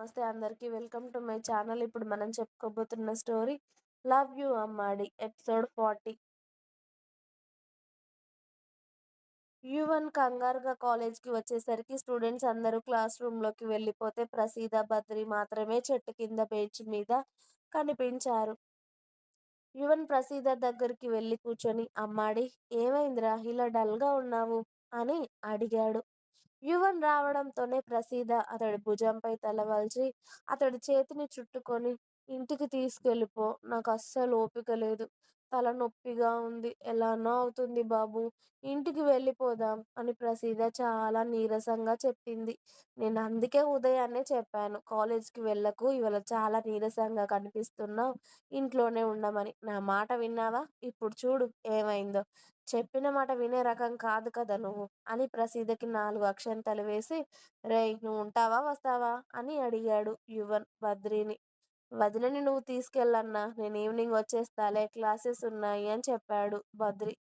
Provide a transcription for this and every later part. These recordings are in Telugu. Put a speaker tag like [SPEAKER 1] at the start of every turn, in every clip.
[SPEAKER 1] నమస్తే అందరికీ. Welcome to my channel. ఇప్పుడు మనం చెప్పుకోబోతున్న స్టోరీ లవ్ యూ అమ్మాడి ఎపిసోడ్ ఫార్టీ. యువన్ కంగారుగా కాలేజ్కి వచ్చేసరికి స్టూడెంట్స్ అందరూ క్లాస్ రూమ్లోకి వెళ్ళిపోతే ప్రసీద బద్రి మాత్రమే చెట్టు కింద బెంచ్ మీద కనిపించారు. యువన్ ప్రసీద దగ్గరికి వెళ్ళి కూర్చొని అమ్మాడి ఏమైందిరా? ఇలా డల్గా ఉన్నావు? అని అడిగాడు. యువన్ రావడంతోనే ప్రసీద అతడి భుజంపై తలవాల్చి అతడి చేతిని చుట్టుకొని ఇంటికి తీసుకెళ్ళిపో. నాకు అస్సలు ఓపిక లేదు. తలనొప్పిగా ఉంది. ఎలానో అవుతుంది బాబు. ఇంటికి వెళ్ళిపోదాం అని ప్రసీద చాలా నీరసంగా చెప్పింది. నేను అందుకే ఉదయాన్నే చెప్పాను కాలేజ్కి వెళ్ళకు ఇవాళ చాలా నీరసంగా కనిపిస్తున్నావు ఇంట్లోనే ఉండమని. నా మాట విన్నావా? ఇప్పుడు చూడు ఏమైందో. చెప్పిన మాట వినే రకం కాదు కదా నువ్వు అని ప్రసీదకి నాలుగు అక్షంతలు వేసి రే నువ్వు ఉంటావా వస్తావా? అని అడిగాడు యువన్ బద్రిని. వదినని నువ్వు తీసుకెళ్ళన్నా. నేను ఈవినింగ్ వచ్చేస్తాలే క్లాసెస్ ఉన్నాయి అని చెప్పాడు బద్రి.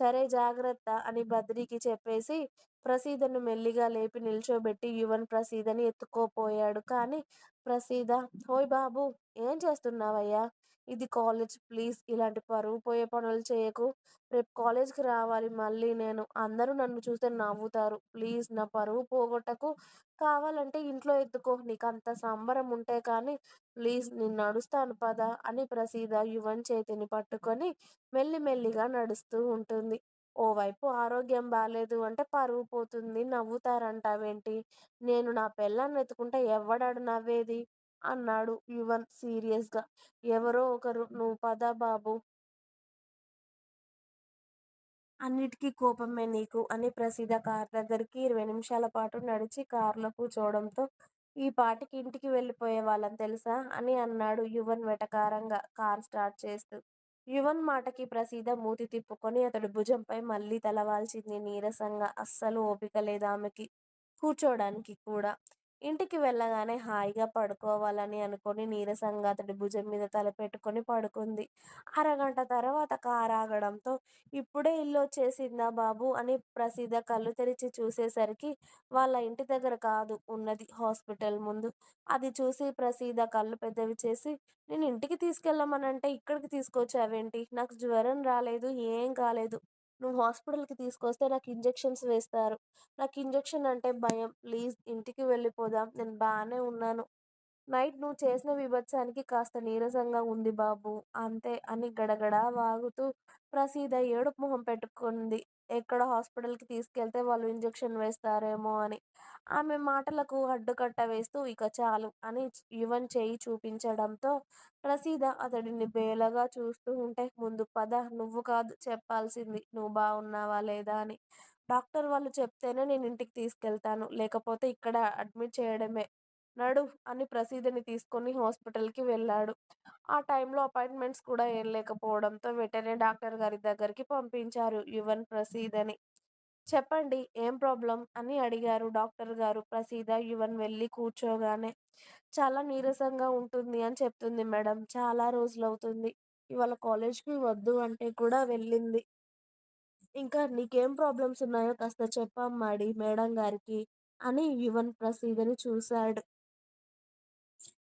[SPEAKER 1] సరే జాగ్రత్త అని బద్రికి చెప్పేసి ప్రసీదను మెల్లిగా లేపి నిల్చోబెట్టి యువన్ ప్రసీదని ఎత్తుకోపోయాడు. కానీ ప్రసీద ఓయ్ బాబు ఏం చేస్తున్నావయ్యా? ఇది కాలేజ్ ప్లీజ్ ఇలాంటి పరువు పోయే పనులు చేయకు. రేపు కాలేజ్కి రావాలి మళ్ళీ నేను. అందరూ నన్ను చూస్తే నవ్వుతారు. ప్లీజ్ నా పరువు పోగొట్టకు. కావాలంటే ఇంట్లో ఎత్తుకో. నీకు అంత సంబరం ఉంటే కానీ ప్లీజ్ నేను నడుస్తాను పద అని ప్రసీద యువన్ చేతిని పట్టుకొని మెల్లిమెల్లిగా నడుస్తూ ఉంటుంది. ఓవైపు ఆరోగ్యం బాగాలేదు అంటే పరువు పోతుంది నవ్వుతారంటావేంటి నేను నా పెళ్ళాన్ని వెతుకుంటే ఎవడాడు నవ్వేది? అన్నాడు యువన్ సీరియస్గా. ఎవరో ఒకరు నువ్వు పద బాబు. అన్నిటికీ కోపమే నీకు అని ప్రసిద్ధ కార్ దగ్గరికి ఇరవై నిమిషాల పాటు నడిచి కారులో కూర్చోవడంతో ఈ పాటికి ఇంటికి వెళ్ళిపోయే వాళ్ళని తెలుసా? అని అన్నాడు యువన్ వెటకారంగా కార్ స్టార్ట్ చేస్తూ. యువన్ మాటకి ప్రసీద మూతి తిప్పుకొని అతడు భుజంపై మళ్ళీ తలవాల్చింది నీరసంగా అస్సలు ఓపిక లేదు ఆమెకి కూర్చోడానికి కూడా. ఇంటికి వెళ్ళగానే హాయిగా పడుకోవాలని అనుకొని నీరసంగా అతడి భుజం మీద తలపెట్టుకొని పడుకుంది. అరగంట తర్వాత కారు ఆగడంతో ఇప్పుడే ఇల్లు వచ్చేసిందా బాబు? అని ప్రసీద కళ్ళు తెరిచి చూసేసరికి వాళ్ళ ఇంటి దగ్గర కాదు ఉన్నది హాస్పిటల్ ముందు. అది చూసి ప్రసీద కళ్ళు పెద్దవి చేసి నేను ఇంటికి తీసుకెళ్ళమనంటే ఇక్కడికి తీసుకొచ్చావేంటి? నాకు జ్వరం రాలేదు ఏం కాలేదు. నువ్వు హాస్పిటల్కి తీసుకొస్తే నాకు ఇంజెక్షన్స్ వేస్తారు. నాకు ఇంజెక్షన్ అంటే భయం. ప్లీజ్ ఇంటికి వెళ్ళిపోదాం. నేను బాగానే ఉన్నాను. నైట్ నువ్వు చేసిన విభత్సానికి కాస్త నీరసంగా ఉంది బాబు. అంతే అని గడగడా వాగుతూ ప్రసీద ఏడుపు మొహం పెట్టుకుంది. ఎక్కడ హాస్పిటల్కి తీసుకెళ్తే వాళ్ళు ఇంజెక్షన్ వేస్తారేమో అని. ఆమె మాటలకు అడ్డుకట్ట వేస్తూ ఇక చాలు అని యువన్ చేయి చూపించడంతో ప్రసీద అతడిని బేలగా చూస్తూ ఉంటే ముందు పద నువ్వు కాదు చెప్పాల్సింది. నువ్వు బాగున్నావా లేదా అని. డాక్టర్ వాళ్ళు చెప్తేనే నేను ఇంటికి తీసుకెళ్తాను. లేకపోతే ఇక్కడ అడ్మిట్ చేయడమే. నడు అని ప్రసీదని తీసుకొని హాస్పిటల్కి వెళ్ళాడు. ఆ టైంలో అపాయింట్మెంట్స్ కూడా ఏం లేకపోవడంతో వెంటనే డాక్టర్ గారి దగ్గరికి పంపించారు యువన్ ప్రసీదని చెప్పండి ఏం ప్రాబ్లం? అని అడిగారు డాక్టర్ గారు ప్రసీద యువన్ వెళ్ళి కూర్చోగానే. చాలా నీరసంగా ఉంటుంది అని చెప్తుంది మేడం చాలా రోజులు అవుతుంది ఇవాళ కాలేజ్కి వద్దు అంటే కూడా వెళ్ళింది. ఇంకా నీకేం ప్రాబ్లమ్స్ ఉన్నాయో కాస్త చెప్పమ్మాడి మేడం గారికి అని యువన్ ప్రసీదని చూశాడు.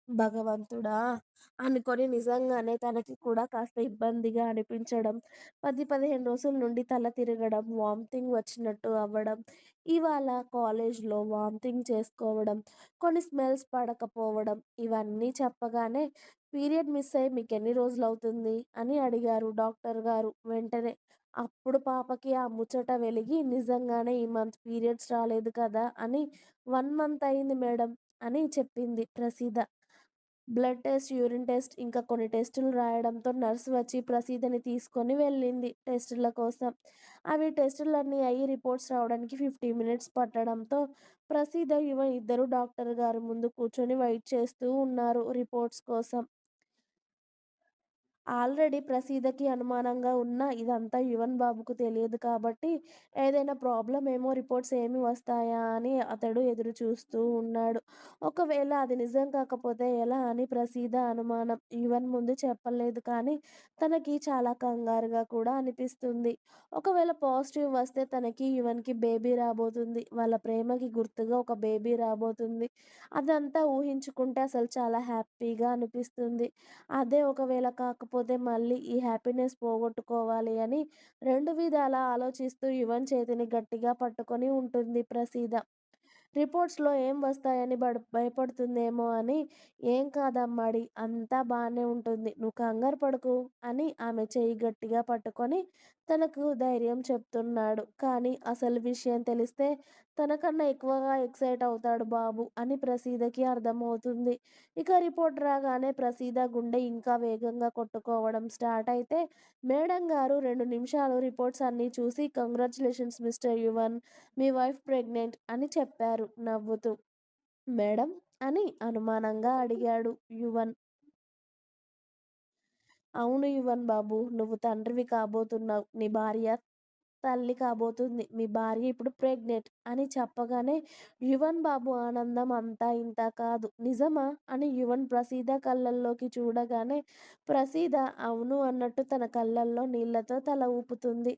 [SPEAKER 1] భగవంతుడా? అనుకొని నిజంగానే తనకి కూడా కాస్త ఇబ్బందిగా అనిపించడం పది పదిహేను రోజుల నుండి తల తిరగడం వామిటింగ్ వచ్చినట్టు అవ్వడం ఇవాళ కాలేజ్లో వామిటింగ్ చేసుకోవడం కొన్ని స్మెల్స్ పడకపోవడం ఇవన్నీ చెప్పగానే పీరియడ్ మిస్ అయ్యి మీకు ఎన్ని రోజులు అవుతుంది? అని అడిగారు డాక్టర్ గారు వెంటనే. అప్పుడు పాపకి ఆ ముచ్చట వెలిగి నిజంగానే ఈ మంత్ పీరియడ్స్ రాలేదు కదా అని వన్ మంత్ అయింది మేడం అని చెప్పింది ప్రసీద. బ్లడ్ టెస్ట్ యూరిన్ టెస్ట్ ఇంకా కొన్ని టెస్టులు రాయడంతో నర్సు వచ్చి ప్రసీదని తీసుకొని వెళ్ళింది టెస్టుల కోసం. అవి టెస్టులన్నీ అయ్యి రిపోర్ట్స్ రావడానికి ఫిఫ్టీ మినిట్స్ పట్టడంతో ప్రసీద యువ ఇద్దరు డాక్టర్ గారి ముందు కూర్చొని వెయిట్ చేస్తూ ఉన్నారు రిపోర్ట్స్ కోసం. ఆల్రెడీ ప్రసీదకి అనుమానంగా ఉన్న ఇదంతా యువన్ బాబుకు తెలియదు కాబట్టి ఏదైనా ప్రాబ్లం ఏమో రిపోర్ట్స్ ఏమి వస్తాయా అని అతడు ఎదురు చూస్తూ ఉన్నాడు. ఒకవేళ అది నిజం కాకపోతే ఎలా అని ప్రసీద అనుమానం. యువన్ ముందు చెప్పలేదు కానీ తనకి చాలా కంగారుగా కూడా అనిపిస్తుంది. ఒకవేళ పాజిటివ్ వస్తే తనకి, యువన్కి బేబీ రాబోతుంది. వాళ్ళ ప్రేమకి గుర్తుగా ఒక బేబీ రాబోతుంది. అదంతా ఊహించుకుంటే అసలు చాలా హ్యాపీగా అనిపిస్తుంది. అదే ఒకవేళ కాకపోతే మళ్ళీ ఈ హ్యాపీనెస్ పోగొట్టుకోవాలి అని రెండు విధాలా ఆలోచిస్తూ యువన్ చేతిని గట్టిగా పట్టుకొని ఉంటుంది ప్రసీద. రిపోర్ట్స్లో ఏం వస్తాయని బడ్ భయపడుతుందేమో అని ఏం కాదమ్మాడి అంతా బాగానే ఉంటుంది. నువ్వు కంగారు పడుకు అని ఆమె చెయ్యి గట్టిగా పట్టుకొని తనకు ధైర్యం చెప్తున్నాడు. కానీ అసలు విషయం తెలిస్తే తనకన్నా ఎక్కువగా ఎక్సైట్ అవుతాడు బాబు అని ప్రసీదకి అర్థమవుతుంది. ఇక రిపోర్ట్ రాగానే ప్రసీద గుండె ఇంకా వేగంగా కొట్టుకోవడం స్టార్ట్ అయితే మేడం గారు రెండు నిమిషాలు రిపోర్ట్స్ అన్నీ చూసి కంగ్రాచులేషన్స్ మిస్టర్ యువన్ మీ వైఫ్ ప్రెగ్నెంట్ అని చెప్పారు నవ్వుతూ. మేడం అని అనుమానంగా అడిగాడు యువన్. అవును యువన్ బాబు నువ్వు తండ్రివి కాబోతున్నావు నీ భార్య తల్లి కాబోతుంది. మీ భార్య ఇప్పుడు ప్రెగ్నెంట్ అని చెప్పగానే యువన్ బాబు ఆనందం అంతా ఇంత కాదు. నిజమా? అని యువన్ ప్రసీద కళ్ళల్లోకి చూడగానే ప్రసీద అవును అన్నట్టు తన కళ్ళల్లో నీళ్ళతో తల ఊపుతుంది.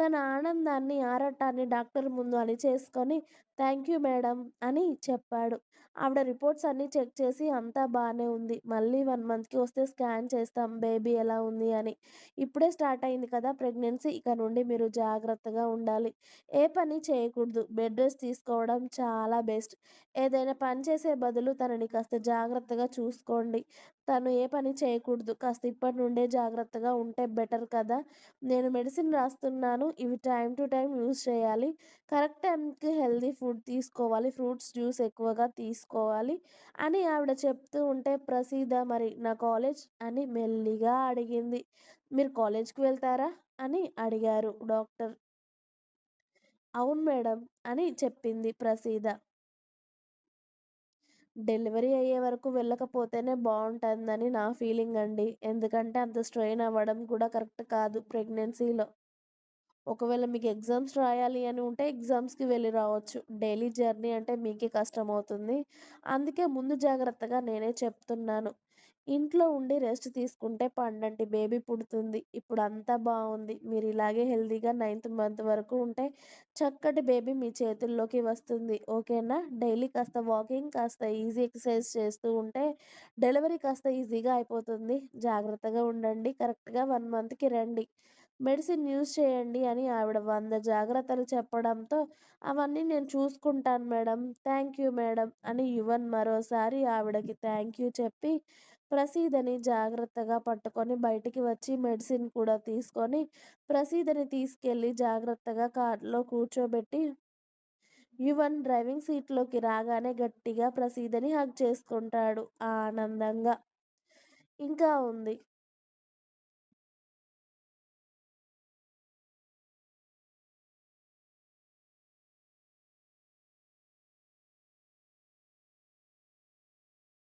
[SPEAKER 1] తన ఆనందాన్ని, ఆరాటాన్ని డాక్టర్ ముందు అలీ చేసుకొని థ్యాంక్ యూ మేడం అని చెప్పాడు. ఆవిడ రిపోర్ట్స్ అన్నీ చెక్ చేసి అంతా బాగానే ఉంది. మళ్ళీ వన్ మంత్కి వస్తే స్కాన్ చేస్తాం బేబీ ఎలా ఉంది అని. ఇప్పుడే స్టార్ట్ అయింది కదా ప్రెగ్నెన్సీ ఇక నుండి మీరు జాగ్రత్తగా ఉండాలి. ఏ పని చేయకూడదు. బెడ్ రెస్ట్ తీసుకోవడం చాలా బెస్ట్. ఏదైనా పని చేసే బదులు తనని కాస్త జాగ్రత్తగా చూసుకోండి. తను ఏ పని చేయకూడదు. కాస్త ఇప్పటి నుండే జాగ్రత్తగా ఉంటే బెటర్ కదా నేను మెడిసిన్ రాస్తున్నాను ఇవి టైం టు టైం యూజ్ చేయాలి. కరెక్ట్ టైంకి హెల్దీ ఫుడ్ తీసుకోవాలి. ఫ్రూట్స్ జ్యూస్ ఎక్కువగా తీసుకోవాలి అని ఆవిడ చెప్తూ ఉంటే ప్రసీద మరి నా కాలేజ్ అని మెల్లిగా అడిగింది. మీరు కాలేజ్కి వెళ్తారా? అని అడిగారు డాక్టర్. అవును మేడం అని చెప్పింది ప్రసీద. డెలివరీ అయ్యే వరకు వెళ్ళకపోతేనే బాగుంటుందని నా ఫీలింగ్ అండి ఎందుకంటే అంత స్ట్రెయిన్ అవ్వడం కూడా కరెక్ట్ కాదు ప్రెగ్నెన్సీలో. ఒకవేళ మీకు ఎగ్జామ్స్ రాయాలి అని ఉంటే ఎగ్జామ్స్కి వెళ్ళి రావచ్చు. డైలీ జర్నీ అంటే మీకే కష్టమవుతుంది. అందుకే ముందు జాగ్రత్తగా నేనే చెప్తున్నాను. ఇంట్లో ఉండి రెస్ట్ తీసుకుంటే పండంటి బేబీ పుడుతుంది. ఇప్పుడు అంతా బాగుంది మీరు ఇలాగే హెల్తీగా నైన్త్ మంత్ వరకు ఉంటే చక్కటి బేబీ మీ చేతుల్లోకి వస్తుంది. ఓకేనా డైలీ కాస్త వాకింగ్, కాస్త ఈజీ ఎక్సర్సైజ్ చేస్తూ ఉంటే డెలివరీ కాస్త ఈజీగా అయిపోతుంది. జాగ్రత్తగా ఉండండి. కరెక్ట్గా వన్ మంత్కి రండి. మెడిసిన్ యూజ్ చేయండి అని ఆవిడ వంద జాగ్రత్తలు చెప్పడంతో అవన్నీ నేను చూసుకుంటాను మేడం థ్యాంక్ యూ మేడం అని యువన్ మరోసారి ఆవిడకి థ్యాంక్ యూ చెప్పి ప్రసీదని జాగ్రత్తగా పట్టుకొని బయటికి వచ్చి మెడిసిన్ కూడా తీసుకొని ప్రసీదని తీసుకెళ్ళి జాగ్రత్తగా కార్లో కూర్చోబెట్టి యువన్ డ్రైవింగ్ సీట్లోకి రాగానే గట్టిగా ప్రసీదని హగ్ చేసుకుంటాడు ఆనందంగా. ఇంకా ఉంది.